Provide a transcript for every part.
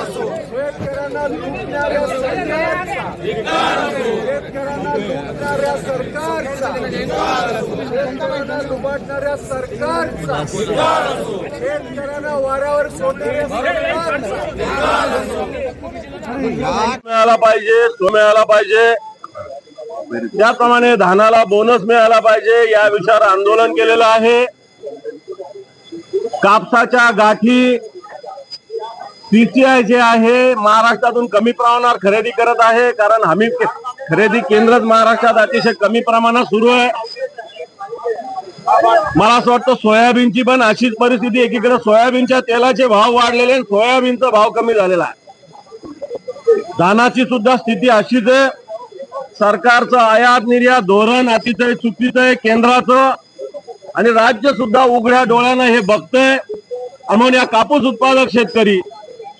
शेतकऱ्यांना लुटणाऱ्या सरकारचा शेतकऱ्यांना लुटणाऱ्या सरकारचा शेतकऱ्यांना लुबाडणाऱ्या सरकारचा शेतकऱ्यांना वाऱ्यावर सोडणाऱ्या सरकारचा मिळाला पाहिजे तो मिळाला पाहिजे. त्याप्रमाणे धानाला बोनस मिळाला पाहिजे या विषयावर आंदोलन केलेलं आहे. कापसाच्या गाठी पीसीआय जे आहे महाराष्ट्रातून कमी प्रमाणावर खरेदी करत आहे कारण हमी खरेदी केंद्रच महाराष्ट्रात अतिशय कमी प्रमाणात सुरू आहे. मला असं वाटतं सोयाबीनची पण अशीच परिस्थिती एकीकडे सोयाबीनच्या तेलाचे भाव वाढलेले आणि सोयाबीनचा भाव कमी झालेला आहे. धानाची सुद्धा स्थिती अशीच आहे. सरकारचं आयात निर्यात धोरण अतिशय चुकीचं आहे केंद्राचं. आणि राज्य सुद्धा उघड्या डोळ्यानं हे बघतंय. म्हणून या कापूस उत्पादक शेतकरी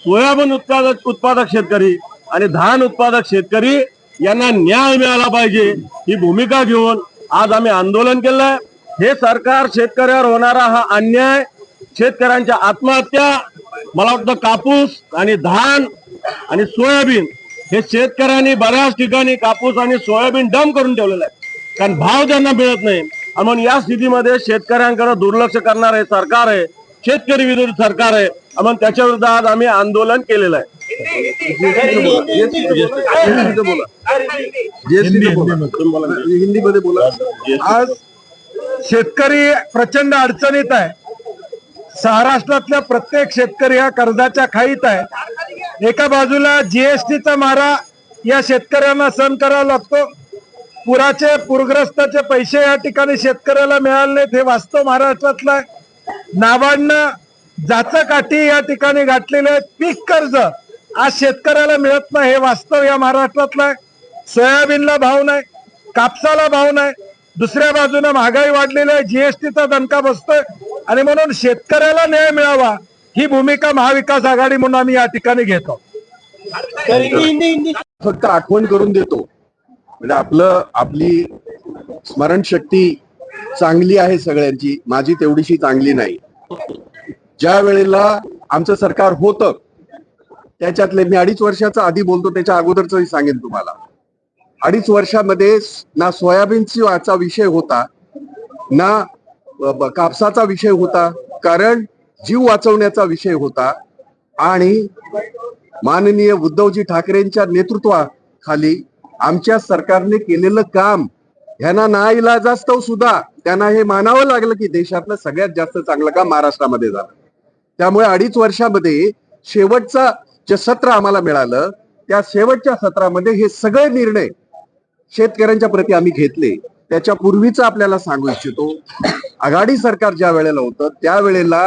सोयाबीन उत्पादक उत्पादक शेतकरी आणि धान उत्पादक शेतकरी यांना न्याय मिळाला पाहिजे ही भूमिका घेऊन आज आम्ही आंदोलन केलंय. हे सरकार शेतकऱ्यावर होणारा हा अन्याय शेतकऱ्यांच्या आत्महत्या मला वाटतं कापूस आणि धान आणि सोयाबीन हे शेतकऱ्यांनी बऱ्याच ठिकाणी कापूस आणि सोयाबीन डम करून ठेवलेलं आहे. कारण भाव त्यांना मिळत नाही. आणि म्हणून या स्थितीमध्ये शेतकऱ्यांकडे दुर्लक्ष करणार आहे सरकार आहे शेतकरी विरोधी सरकार आहे. म्हणून त्याच्या विरुद्ध आज आम्ही आंदोलन केलेलं आहे. हिंदीमध्ये बोला. आज शेतकरी प्रचंड अडचणीत आहे. महाराष्ट्रातल्या प्रत्येक शेतकरी हा कर्जाच्या खाईत आहे. एका बाजूला जीएसटीचा मारा या शेतकऱ्यांना सहन करावा लागतो. पुराचे पूरग्रस्ताचे पैसे या ठिकाणी शेतकऱ्याला मिळाले नाहीत. हे वास्तव महाराष्ट्रातलं आहे. नाबार्डनं जाचं काठी या ठिकाणी आहेत पीक कर्ज. आज शेतकऱ्याला मिळत नाही. हे वास्तव या महाराष्ट्रातलं आहे. सोयाबीनला भाव नाही. कापसाला भाव नाही. दुसऱ्या बाजूने महागाई वाढलेली आहे. जीएसटीचा दणका बसतोय. आणि म्हणून शेतकऱ्याला न्याय मिळावा ही भूमिका महाविकास आघाडी म्हणून आम्ही या ठिकाणी घेतो. फक्त आठवण करून देतो. म्हणजे आपलं आपली स्मरणशक्ती चांगली आहे सगळ्यांची. माझी तेवढीशी चांगली नाही. ज्या वेळेला आमचं सरकार होतं त्याच्यातले मी अडीच वर्षाचा आधी बोलतो त्याच्या अगोदरच सांगेन तुम्हाला. अडीच वर्षामध्ये ना सोयाबीनची वाचा विषय होता ना कापसाचा विषय होता कारण जीव वाचवण्याचा विषय होता आणि माननीय उद्धवजी ठाकरेंच्या नेतृत्वाखाली आमच्या सरकारने केलेलं काम ह्यांना ना नाईलाजास्तव सुद्धा त्यांना हे मानावं लागलं की देशातलं सगळ्यात जास्त चांगलं काम महाराष्ट्रामध्ये झालं. त्यामुळे अडीच वर्षामध्ये शेवटचा जे सत्र आम्हाला मिळालं त्या शेवटच्या सत्रामध्ये हे सगळे निर्णय शेतकऱ्यांच्या प्रती आम्ही घेतले. त्याच्या पूर्वीच आपल्याला सांगू इच्छितो आघाडी सरकार ज्या वेळेला होतं त्यावेळेला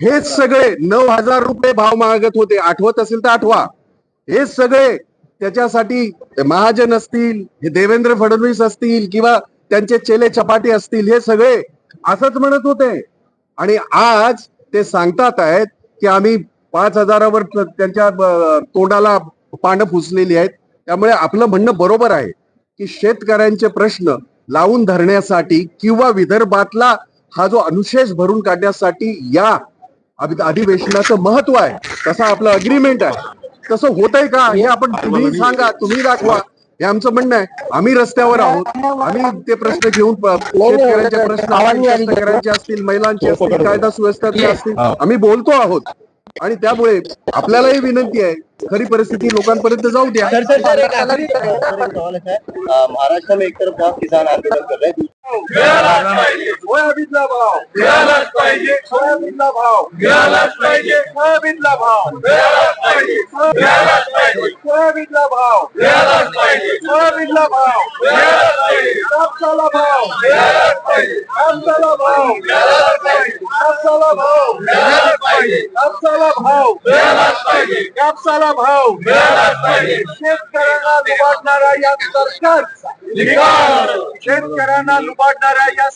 हेच सगळे नऊ हजार रुपये भाव मागत होते. आठवत असेल तर आठवा. हे सगळे त्याच्यासाठी महाजन असतील हे देवेंद्र फडणवीस असतील किंवा त्यांचे चेले चपाटी असतील हे सगळे असंच म्हणत होते. आणि आज ते सांगतात आहेत की आम्ही पाच हजारावर त्यांच्या तोंडाला पानं फुसलेली आहेत. त्यामुळे आपलं म्हणणं बरोबर आहे की शेतकऱ्यांचे प्रश्न लावून धरण्यासाठी किंवा विदर्भातला हा जो अनुशेष भरून काढण्यासाठी या अधिवेशनाचं महत्त्व आहे. तसा आपलं अग्रीमेंट आहे. तसं होतंय का? हे आपण तुम्ही सांगा तुम्ही दाखवा. हे आमचं म्हणणं आहे. आम्ही रस्त्यावर आहोत. आम्ही ते प्रश्न घेऊन प- शेतकऱ्यांचे प्रश्न असतील, शेतकऱ्यांचे असतील महिलांचे असतील कायदा सुव्यवस्थेचे असतील आम्ही बोलतो आहोत. आणि त्यामुळे आपल्यालाही विनंती आहे खरी परिस्थिती लोकांपर्यंत जाऊ द्या. महाराष्ट्र में एक तरफ बहुत किसान आंदोलन कर रहे हैं। सोयाबीनला भाव. मिळालाच पाहिजे. सोयाबीनला भाव. मिळालाच पाहिजे. सोयाबीनला भाव. सोयाबीनला भाव सोयाबीनला भाव कापसाला भाव कापसाला भाव कापसाला भाव कापसाला भाव कापसाला भाव शेतकऱ्यांना लुबाडणारा या सरकारचा शेतकऱ्यांना लुबाडणाऱ्या या